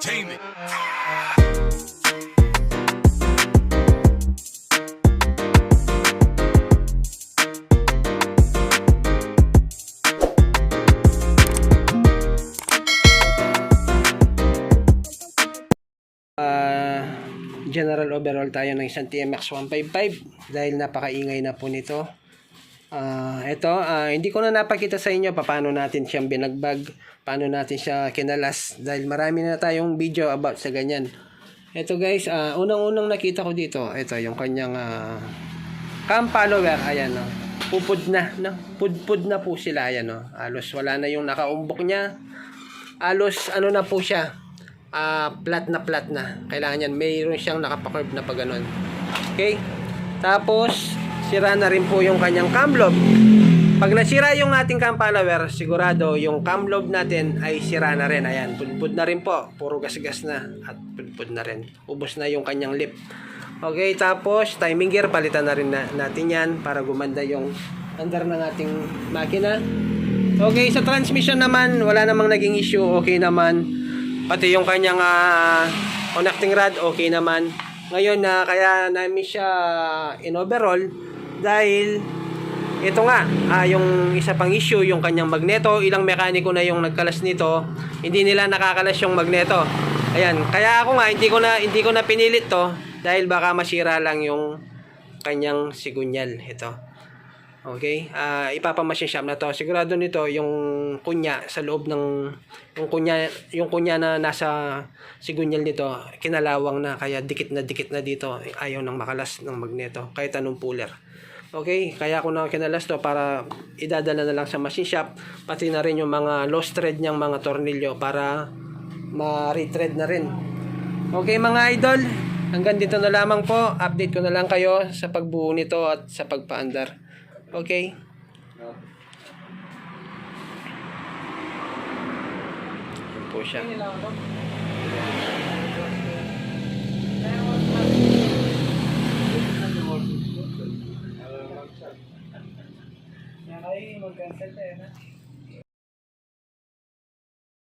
Entertainment. Ah, general overall tayo ng isang TMX 155 dahil napakaingay na po nito. Ah, ito, ah, hindi ko na napakita sa inyo paano natin siyang binagbag, paano natin siya kinalas dahil marami na tayong video about sa ganyan. Ito guys, ah, unang-unang nakita ko dito, ito yung kanyang ah, cam follower, ayan no. Pupud na, no? Pudpud na po sila, ayan no. Halos wala na yung nakaumbok niya. Halos ano na po siya, ah flat na flat na. Kailangan yan, mayroon siyang nakapakurve na pag ganun. Okay? Tapos, sira na rin po yung kanyang cam lobe. Pag nasira yung ating cam follower, sigurado yung cam lobe natin ay sira na rin. Ayan, pudpud na rin po. Puro gas-gas na at pudpud na rin. Ubos na yung kanyang lip. Okay, tapos timing gear, palitan na rin na, natin yan para gumanda yung under ng ating makina. Okay, sa transmission naman, wala namang naging issue. Okay naman. Pati yung kanyang ah, connecting rod, okay naman. Ngayon na kaya namin siya in overall dahil ito nga, ah, yung isa pang issue, yung kanyang magneto, ilang mekaniko na yung nagkalas nito, hindi nila nakakalas yung magneto. Ayan, kaya ako nga hindi ko na hindi ko na pinilit to dahil baka masira lang yung kanyang sigunyal ito. Okay? Ah, ipapamasin shop na to. Sigurado nito yung kunya sa loob ng yung kunya yung kunya na nasa sigunyal nito kinalawang na kaya dikit na dikit na dito ayaw nang makalas ng magneto kahit anong puller. Okay, kaya ako na kinalas to para idadala na lang sa machine shop pati na rin yung mga lost thread niyang mga tornilyo para ma-retread na rin. Okay mga idol, hanggang dito na lamang po. Update ko na lang kayo sa pagbuo nito at sa pagpaandar. Okay? Yan po siya. Ay, mag-cancel tayo na.